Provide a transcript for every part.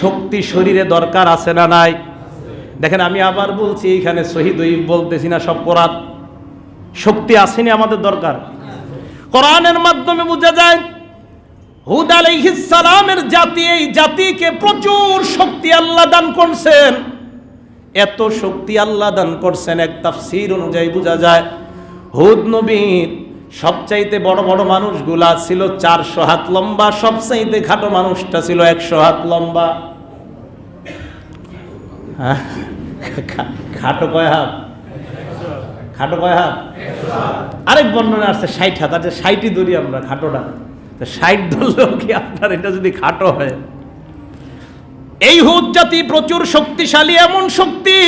শক্তি শরীরে দরকার আছে না নাই? দেখেন, আমি আবার বলছি, এইখানে শহীদ ওই বলতেছি না, সব কোরআন শক্তি আসেনি আমাদের দরকার। কোরআনের মাধ্যমে বোঝা যায়, হুদ সালামের জাতি, এই জাতিকে প্রচুর শক্তি আল্লাহ দান করছেন। এত শক্তি আল্লাহ দান করছেন, এক তাফসীর অনুযায়ী বোঝা যায়, হুদ নবীর সবচাইতে বড় বড় মানুষগুলা ছিল চারশো হাত লম্বা, সবচাইতে খাটো মানুষটা ছিল একশো হাত লম্বা। খাটো কয় হাত? খাটো কয় হাত? আরেক বর্ণনা আসছে ষাট হাত আছে ষাটই ধরি আমরা খাটোটা। তো ষাট ধরলেও কি আপনার এটা যদি খাটো হয়? এই হুদ জাতি প্রচুর শক্তিশালী, এমন শক্তি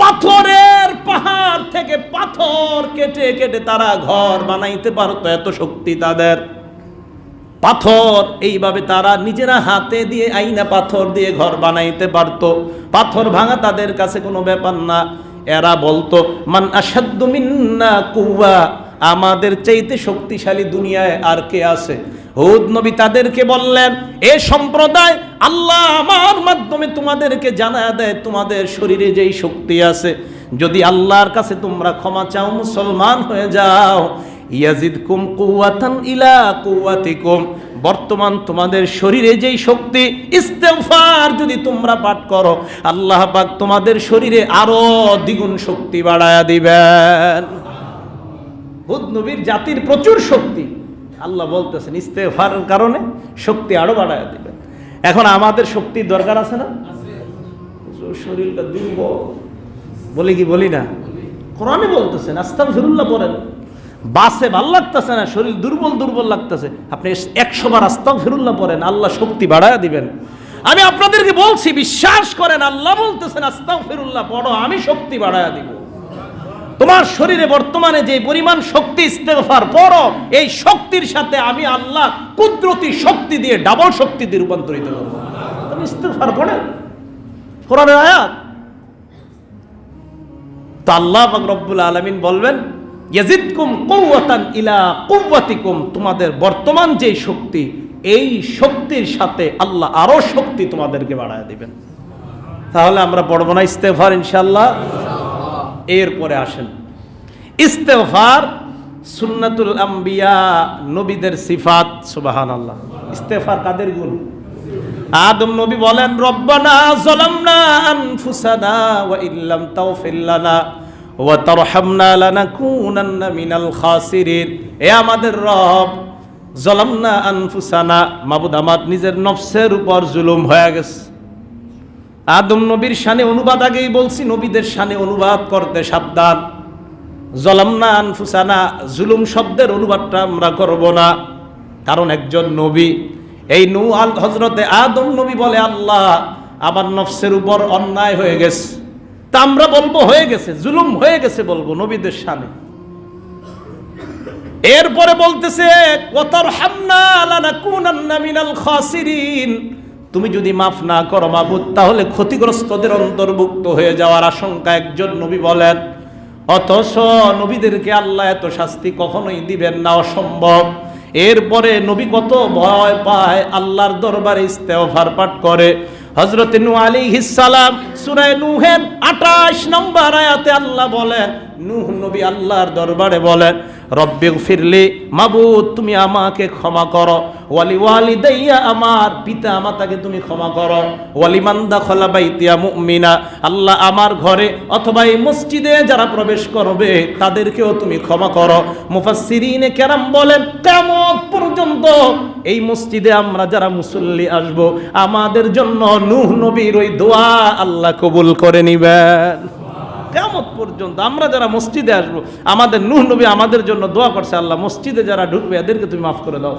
পাথরের পাহাড় থেকে পাথর কেটে কেটে তারা ঘর বানাইতে পারতো, এত শক্তি তাদের। পাথর। এইভাবে তারা নিজেরা হাতে দিয়ে আইনা পাথর দিয়ে ঘর বানাইতে পারতো। পাথর ভাঙা তাদের কাছে কোনো ব্যাপার না। এরা বলতো, মান আসাদ্দু মিন্না কুয়া আমাদের চাইতে শক্তিশালী দুনিয়ায় আর কে আছে? হুদ নবী তাদেরকে বললেন, এ সম্প্রদায়, আল্লাহ আমার মাধ্যমে তোমাদেরকে জানা দেয়, তোমাদের শরীরে যেই শক্তি আছে। যদি আল্লাহর কাছে তোমরা ক্ষমা চাও, মুসলমান হয়ে যাও। ইয়াজিদকুম কুওয়াতান ইলা কুওয়াতিকুম। বর্তমান তোমাদের শরীরে যেই শক্তি, ইস্তেগফার যদি তোমরা পাঠ করো, আল্লাহ পাক তোমাদের শরীরে আরও দ্বিগুণ শক্তি বাড়ায়া দিবেন। হুদ নবীর জাতির প্রচুর শক্তি। আল্লাহ বলতেছেন ইস্তেগফারের কারণে শক্তি আরও বাড়ায়া দিবেন। এখন আমাদের শক্তির দরকার আছে না? শরীরটা দুর্বল। বলি কি, বলি না? কোরআনে বলতেছেন, আস্তাগফিরুল্লাহ পড়েন। বাসে ভালো লাগতেছে না, শরীর দুর্বল দুর্বল লাগতেছে। আপনি একশো বার আস্তাক ফিরুল্লাহ পড়েন, আল্লাহ শক্তি বাড়ায় দিবেন। আমি আপনাদেরকে বলছি, বিশ্বাস করেন, আল্লাহ বলতেছেন আস্তাক ফিরুল্লাহ পড়ো, আমি শক্তি বাড়ায় দিব। তোমার শরীরে বর্তমানে যে পরিমাণ শক্তি ইস্তেগফার পড়ো, এই শক্তির সাথে আমি আল্লাহ কুদরতি শক্তি দিয়ে ডাবল শক্তি দিয়ে রূপান্তরিত করব। তুমি ইস্তেগফার পড়েন কোরআনের আয়াত? তো আল্লাহ রব্বুল আলামিন বলবেন ইয়াজিদকুম কৌয়াতান ইলা কুওয়াতিকুম, তোমাদের বর্তমান যে শক্তি, এই শক্তির সাথে আল্লাহ আরও শক্তি তোমাদেরকে বাড়ায় দিবেন। তাহলে আমরা পড়ব না ইস্তেফার ইনশাল্লাহ এরপরে আসেন। ইস্তেফার সুন্নাতুল আম্বিয়া, নবীদের সিফাত সুবাহান আল্লাহ ইস্তেফার কাদের গুণ? আদম নবী বলেন, রব্বানা যালামনা আনফুসানা ওয়া ইল্লাম তাগফির এ আমাদের রব যালামনা আনফুসানা, মাবুদ নিজের উপর জুলুম হয়ে গেছে। আদম নবীর অনুবাদ আগেই বলছি, নবীদের শানে অনুবাদ করতে সাবধান। জলামনা আনফুসানা, জুলুম শব্দের অনুবাদটা আমরা করব না, কারণ একজন নবী। এই নু আল হজরতে আদম নবী বলে, আল্লাহ, আমার নফসের উপর অন্যায় হয়ে গেছে। তা আমরা বলব হয়ে গেছে, জুলুম হয়ে গেছে বলব নবীদের সামনে। এরপরে বলতেছে তুমি যদি মাফ না করো মাবুদ, তাহলে ক্ষতিগ্রস্তদের অন্তর্ভুক্ত হয়ে যাওয়ার আশঙ্কা একজন নবী বলেন। অথচ নবীদেরকে আল্লাহ এত শাস্তি কখনোই দিবেন না, অসম্ভব। এরপরে নবী কত ভয় পায়, আল্লাহর দরবারে ইস্তেফার পাঠ করে। হজরত নু আলী হিসালাম সুরায় নুহের আঠাশ নম্বর আয়াতে আল্লাহ বলেন, নুহ নবী আল্লাহর দরবারে বলেন রব্বিক ফিরলি মাবুদ, তুমি আমাকে ক্ষমা করো। ওয়ালি ওয়ালি দাইয়া আমার পিতা মাতাকে তুমি ক্ষমা করো। ওয়ালি মান্দা খোলা বাইতিয়া মুমিনা, আল্লাহ আমার ঘরে অথবা এই মসজিদে যারা প্রবেশ করবে, তাদেরকেও তুমি ক্ষমা করো। মুফাসসিরিনে কেরাম বলেন কেমন পর্যন্ত এই মসজিদে আমরা যারা মুসল্লি আসব, আমাদের জন্য নূহ নবীর ওই দোয়া আল্লাহ কবুল করে নিবেন। কেমন পর্যন্ত আমরা যারা মসজিদে আসব, আমাদের নূহ নবী আমাদের জন্য দোয়া করছে, আল্লাহ মসজিদে যারা ঢুকবে, এদেরকে তুমি মাফ করে দাও।